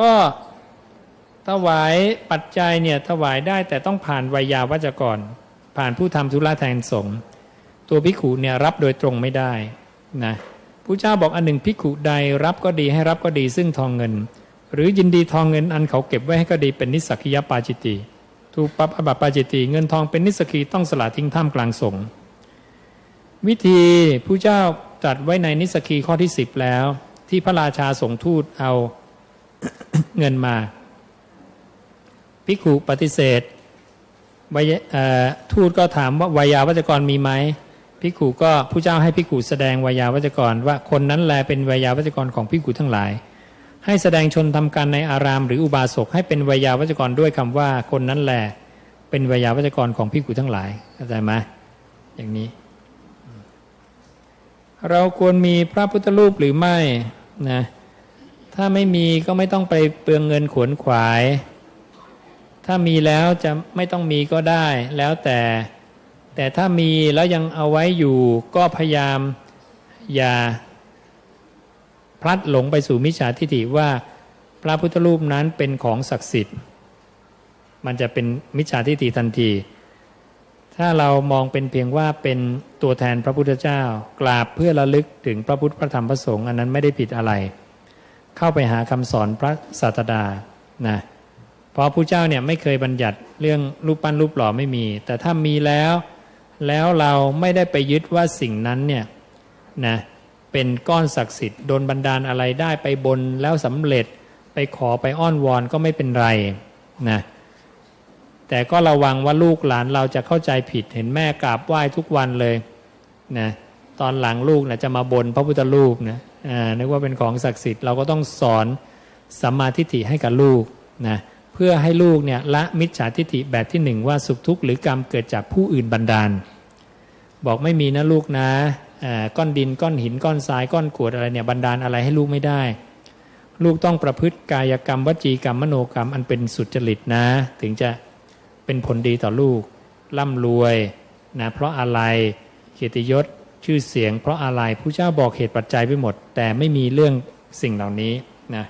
ก็ถวายปัจจัยเนี่ยถวายได้แต่ต้องผ่านวิยาวัจกร ผ่านผู้ทำธุระแทนสงฆ์ตัวภิขุเนี่ยรับโดยตรงไม่ได้นะผู้เจ้าบอกอันหนึ่งภิขุใดรับก็ดีให้รับก็ดีซึ่งทองเงิน หรือยินดีทองเงินอันเขาเก็บไว้ให้ก็ดีเป็นนิสสกิยปาจิตติถูกปับอบัติปาจิตติเงินทองเป็นนิสสกีต้องสละทิ้งท่ามกลางสงฆ์วิธีผู้เจ้าตรัดไว้ในนิสสกีข้อที่ 10 แล้ว ที่พระราชาส่งทูตเอา เงินมาภิกขุปฏิเสธทูตก็ถามว่าวายาวัจกรมีไหมภิกขุก็ผู้เจ้าให้ภิกุแสดงวายาวัจกร ว่าคนนั้นแลเป็นวายาวัจกรของภิกุทั้งหลาย ให้แสดงชนทำการในอาราม หรืออุบาสกให้เป็นวายาวัจกรด้วยคำว่าคนนั้นแลเป็นวายาวัจกรของภิกุทั้งหลายเข้าใจไหมอย่างนี้ เราควรมีพระพุทธรูปหรือไม่นะ ถ้าไม่มีก็ไม่ต้องไปเปลืองเงินขวนขวาย ถ้ามีแล้วจะไม่ต้องมีก็ได้แล้วแต่ แต่ถ้ามีแล้วยังเอาไว้อยู่ก็พยายามอย่าพลัดหลงไปสู่มิจฉาทิฏฐิว่าพระพุทธรูปนั้นเป็นของศักดิ์สิทธิ์ มันจะเป็นมิจฉาทิฏฐิทันที ถ้าเรามองเป็นเพียงว่าเป็นตัวแทนพระพุทธเจ้า กราบเพื่อระลึกถึงพระพุทธพระธรรมพระสงฆ์อันนั้นไม่ได้ผิดอะไร เข้าไปหาคำสอนพระศาสดานะเพราะผู้เจ้าเนี่ยไม่เคยบัญญัติเรื่องรูปปั้นรูปหล่อไม่มี แต่ถ้ามีแล้ว แล้วเราไม่ได้ไปยึดว่าสิ่งนั้นเนี่ยนะเป็นก้อนศักดิ์สิทธิ์โดนบันดาลอะไรได้ไปบนแล้วสำเร็จไปขอไปอ้อนวอนก็ไม่เป็นไรนะแต่ก็ระวังว่าลูกหลานเราจะเข้าใจผิดเห็นแม่กราบไหว้ทุกวันเลยนะตอนหลังลูกนะจะมาบนพระพุทธรูปนะ นึกว่าเป็นของศักดิ์สิทธิ์เราก็ต้องสอนสัมมาทิฏฐิให้กับลูกนะเพื่อให้ลูกเนี่ยละมิจฉาทิฏฐิแบบที่หนึ่งว่าสุขทุกข์หรือกรรมเกิดจากผู้อื่นบันดาล บอกไม่มีนะลูกนะก้อนดินก้อนหินก้อนทรายก้อนกรวดอะไรเนี่ยบันดาลอะไรให้ลูกไม่ได้ ลูกต้องประพฤติกายกรรมวจีกรรมมโนกรรมอันเป็นสุจริตนะ ถึงจะเป็นผลดีต่อลูกร่ำรวยนะเพราะอะไรเกียรติยศ ชื่อเสียง เพราะอะไรผู้เจ้าบอกเหตุปัจจัยไปหมด แต่ไม่มีเรื่องสิ่งเหล่านี้นะ